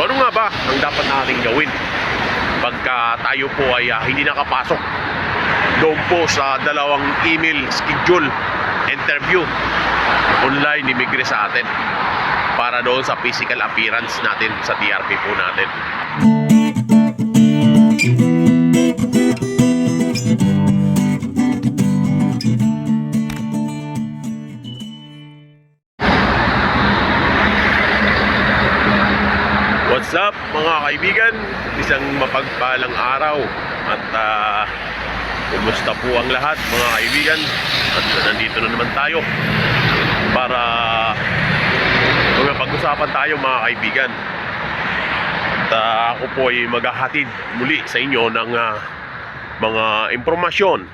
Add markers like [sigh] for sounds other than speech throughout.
So ano nga ba ang dapat nating gawin pagka tayo po ay ah, hindi nakapasok doon po sa dalawang email schedule interview online ni Migre sa atin para doon sa physical appearance natin sa TRP po natin. Ang lahat mga kaibigan? At nandito na naman tayo para pag-usapan tayo mga kaibigan. At ah, ako po ay maghahatid muli sa inyo ng ah, mga impormasyon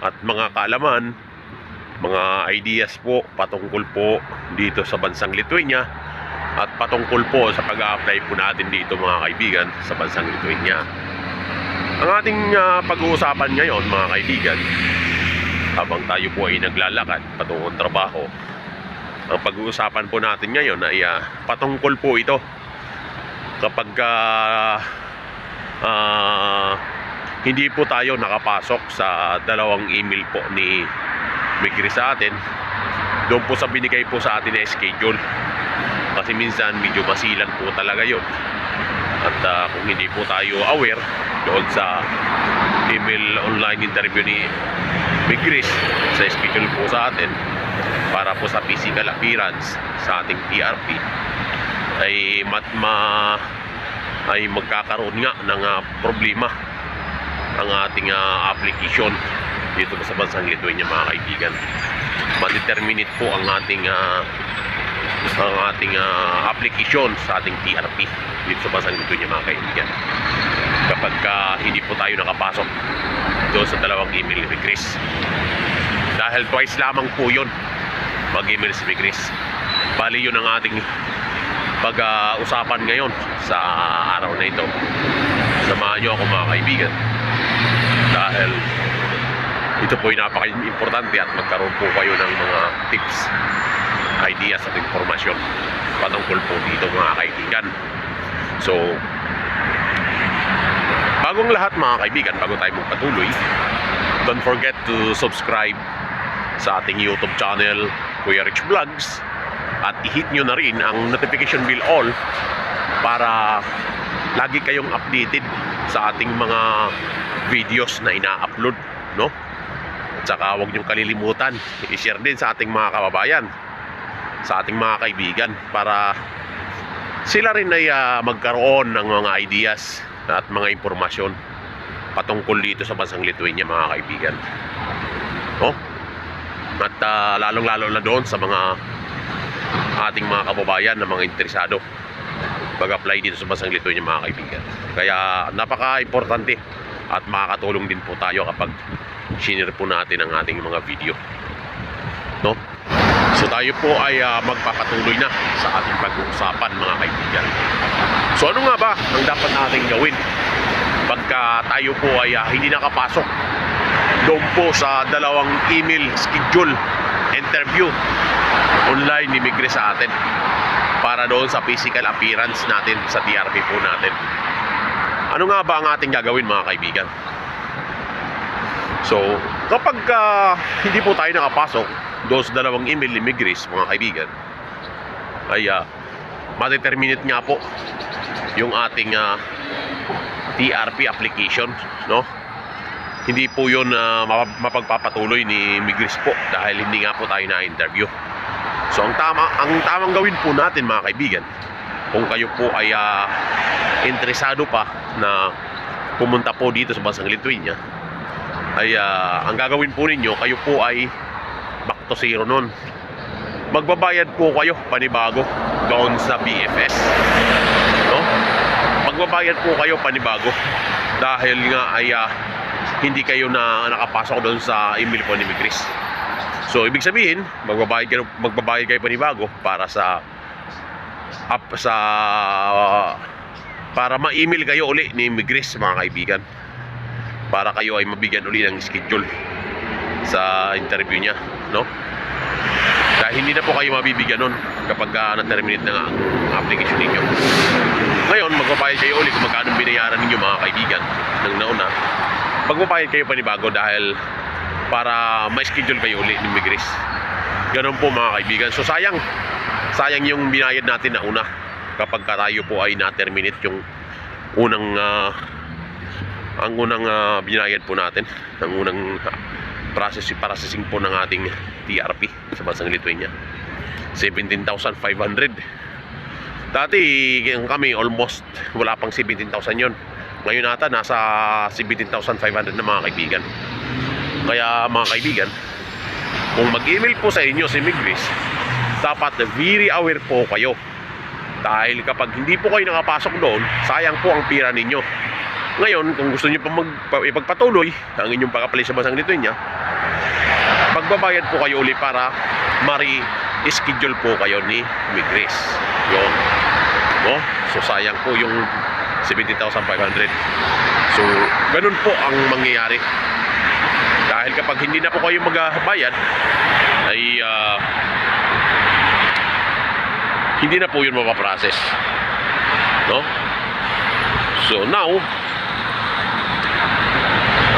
at mga kaalaman, mga ideas po patungkol po dito sa bansang Lithuania at patungkol po sa pag-a-apply po natin dito mga kaibigan sa bansang Lithuania. Ang ating ah, pag-uusapan ngayon mga kaibigan, habang tayo po ay naglalakad patungkol trabaho, ang pag-uusapan po natin ngayon ay ah, patungkol po ito. Kapag ah, ah, hindi po tayo nakapasok sa dalawang email po ni Migri sa atin doon po sa binigay po sa atin na schedule. Kasi minsan medyo masilan po talaga yun. At ah, kung hindi po tayo aware doon sa email online interview ni Migris sa schedule po sa atin para po sa physical appearance sa ating TRP ay mat ma ay magkakaroon nga ng ah, problema ang ating ah, application dito sa bansang Lithuania mga kaibigan. Madeterminate po ang ating ah, ang ating ah, application sa ating TRP dito sa bansang Lithuania mga kaibigan kapag ah, hindi po tayo nakapasok doon sa dalawang email ni Chris. Dahil twice lamang po yun mag-email si Chris. Bali yun ang ating pag-usapan ngayon sa araw na ito. Samahan nyo ako mga kaibigan. Dahil ito po ay napaka-importante at magkaroon po kayo ng mga tips ideas at informasyon patungkol po dito mga kaibigan. So bagong lahat mga kaibigan bago tayo magpatuloy don't forget to subscribe sa ating youtube channel Kuya Rich Vlogs at i-hit nyo na rin ang notification bell all para lagi kayong updated sa ating mga videos na ina-upload no? At saka huwag niyong kalilimutan i-share din sa ating mga kababayan sa ating mga kaibigan para sila rin ay ah, magkaroon ng mga ideas at mga impormasyon patungkol dito sa bansang Lithuania mga kaibigan no at ah, lalong-lalo na doon sa mga ating mga kababayan na mga interesado mag-apply dito sa bansang Lithuania mga kaibigan. Kaya napaka-importante at makakatulong din po tayo kapag shinare po natin ang ating mga video. No? So tayo po ay ah, magpapatuloy na sa ating pag-uusapan mga kaibigan. So ano nga ba ang dapat nating gawin pagka tayo po ay ah, hindi nakapasok doon po sa dalawang email schedule interview online ni Migre sa atin para doon sa physical appearance natin sa TRP po natin. Ano nga ba ang ating gagawin mga kaibigan? So, kapag ah, hindi po tayo nakapasok doon sa dalawang email ni Migris, mga kaibigan, ay uh, ma-determinate nga po yung ating ah, TRP application, no? Hindi po yun ah, mapag- mapagpapatuloy ni Migris po dahil hindi nga po tayo na-interview. So ang tama ang tamang gawin po natin mga kaibigan kung kayo po ay ah, interesado pa na pumunta po dito sa bansang Lithuania ay ah, ang gagawin po ninyo kayo po ay back to zero nun. Magbabayad po kayo panibago doon sa BFS no? Magbabayad po kayo panibago. Dahil nga ay ah, hindi kayo na nakapasok doon sa email po ni Migris So ibig sabihin, magbabayad kayo magbabayad kayo panibago para sa up sa para ma-email kayo uli ni Migris mga kaibigan. Para kayo ay mabigyan uli ng schedule sa interview niya, no? Dahil hindi na po kayo mabibigyan nun kapag uh, na-terminate na nga ang application ninyo. Ngayon, magpapayad kayo ulit kung magkano binayaran ninyo mga kaibigan ng nauna. Magpapayad kayo panibago dahil para ma-schedule kayo ulit ni Migris. Ganun po mga kaibigan. So sayang, sayang yung binayad natin na una kapag tayo po ay na-terminate yung unang uh, ang unang uh, binayad po natin, ang unang uh, process processing po ng ating TRP sa bansang Lithuania. 17,500 dati kami almost wala pang 17,000 yon ngayon ata nasa 17,500 na mga kaibigan. Kaya mga kaibigan kung mag-email po sa inyo si Migris dapat very aware po kayo. Dahil kapag hindi po kayo nakapasok doon sayang po ang pira ninyo ngayon kung gusto niyo pa mag, pa- ipagpatuloy ang inyong pag-apply sa bansang Lithuania magbabayad po kayo uli para mari schedule po kayo ni Migris yun. No? so sayang po yung 17,500 so ganun po ang mangyayari. Dahil kapag hindi na po kayo magbayad ay ah, hindi na po yun mapaprocess. No? So now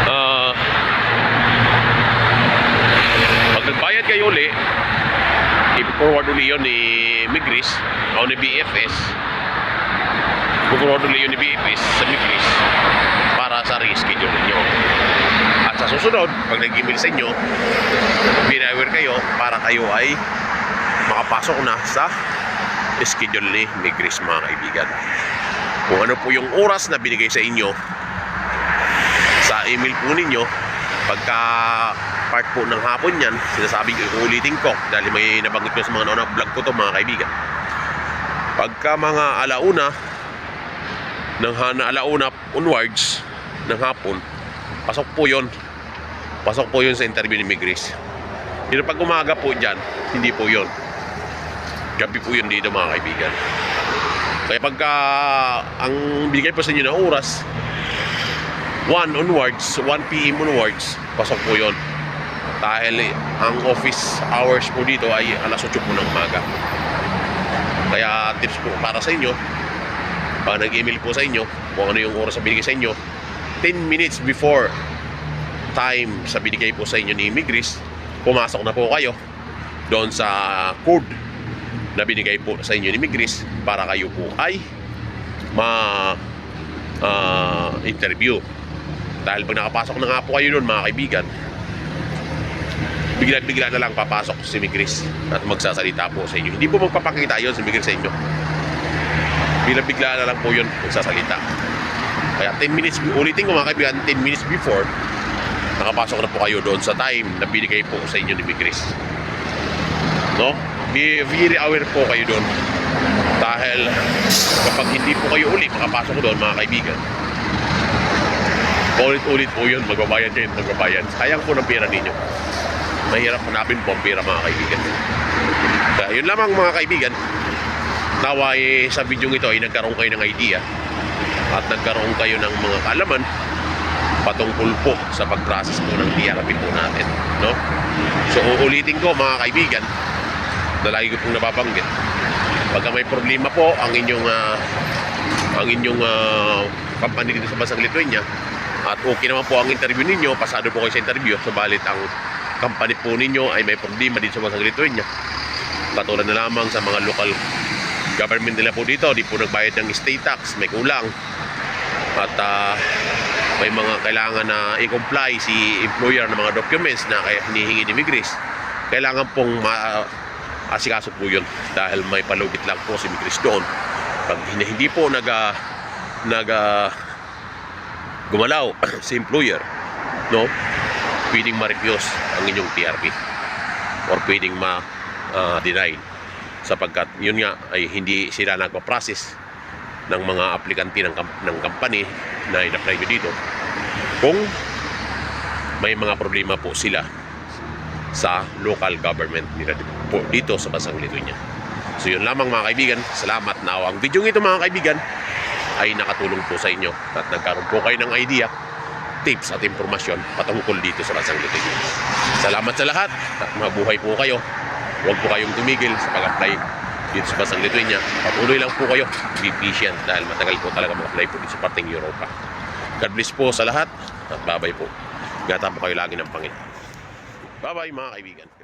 ah pag nagbayad kayo uli uli yun ni Migris o ni BFS uli yun ni BFS sa Migris para sa reschedule ninyo. At sa susunod pag nag-email sa inyo be aware kayo para kayo ay makapasok na sa schedule ni Migris mga kaibigan. Kung ano po yung oras na binigay sa inyo sa email po ninyo pagka part po ng hapon yan. Sinasabi ko ulitin ko dahil may nabanggit ko sa mga naunang vlog ko to mga kaibigan. Pagka mga alauna ng hana alauna onwards ng hapon pasok po yon pasok po yon sa interview ni Migris pero pag umaga po dyan hindi po yon gabi po yun dito mga kaibigan. Kaya pagka ang bigay po sa inyo na oras 1 onwards 1 p.m. onwards pasok po yon dahil eh, ang office hours po dito ay alas 8 po ng umaga. Kaya tips po para sa inyo pag nag-email po sa inyo kung ano yung oras na binigay sa inyo 10 minutes before time sa binigay po sa inyo ni Migris pumasok na po kayo doon sa code na binigay po sa inyo ni Migris para kayo po ay ma ah, interview. Dahil pag nakapasok na nga po kayo doon mga kaibigan bigla-bigla na lang papasok si Migris at magsasalita po sa inyo. Hindi po magpapakita yun si Migris sa inyo. Bigla-bigla na lang po yun magsasalita. Kaya 10 minutes ulitin ko mga kaibigan 10 minutes before nakapasok na po kayo doon sa time na binigay po sa inyo ni Migris no? Be very aware po kayo doon. Dahil kapag hindi po kayo uli makapasok doon mga kaibigan ulit-ulit po yun magbabayad kayo magbabayad. Sayang po ng pera ninyo mahirap hanapin pera mga kaibigan. Kaya yun lamang mga kaibigan. Nawa eh, sa video ito ay nagkaroon kayo ng idea. At nagkaroon kayo ng mga kaalaman patungkol po sa pag-process po ng TRP po natin no? so uulitin ko mga kaibigan na lagi ko pong nababanggit pagka may problema po ang inyong ah, ang inyong ah, company dito sa bansang Lithuania at okay naman po ang interview ninyo pasado po kayo sa interview subalit ang company po ninyo ay may problema dito sa bansang Lithuania katulad na lamang sa mga local government nila po dito di po nagbayad ng state tax may kulang. At ah, may mga kailangan na i-comply si employer ng mga documents na kaya hinihingi ni Migris. Kailangan pong ma asikaso po yun dahil may palugit lang po si Migris doon. Pag hindi, po nag ah, nag ah, gumalaw [clears throat] si employer no pwedeng ma-refuse ang inyong TRP or pwedeng ma-deny sapagkat yun nga ay hindi sila nagpa-process ng mga aplikante ng, ng company na in-apply nyo dito. Kung may mga problema po sila sa local government nila dito sa Bansang Lithuania. So yun lamang mga kaibigan, salamat na ang video ito mga kaibigan ay nakatulong po sa inyo at nagkaroon po kayo ng idea, tips at impormasyon patungkol dito sa Bansang Lithuania. Salamat sa lahat at mabuhay po kayo. Huwag po kayong tumigil sa pag-apply dito sa Bansang Lithuania. Patuloy lang po kayo, be patient dahil matagal po talaga mag-apply po dito sa parteng Europa. God bless po sa lahat at babay po. Gata po kayo lagi ng Panginoon. Bye-bye mga kaibigan.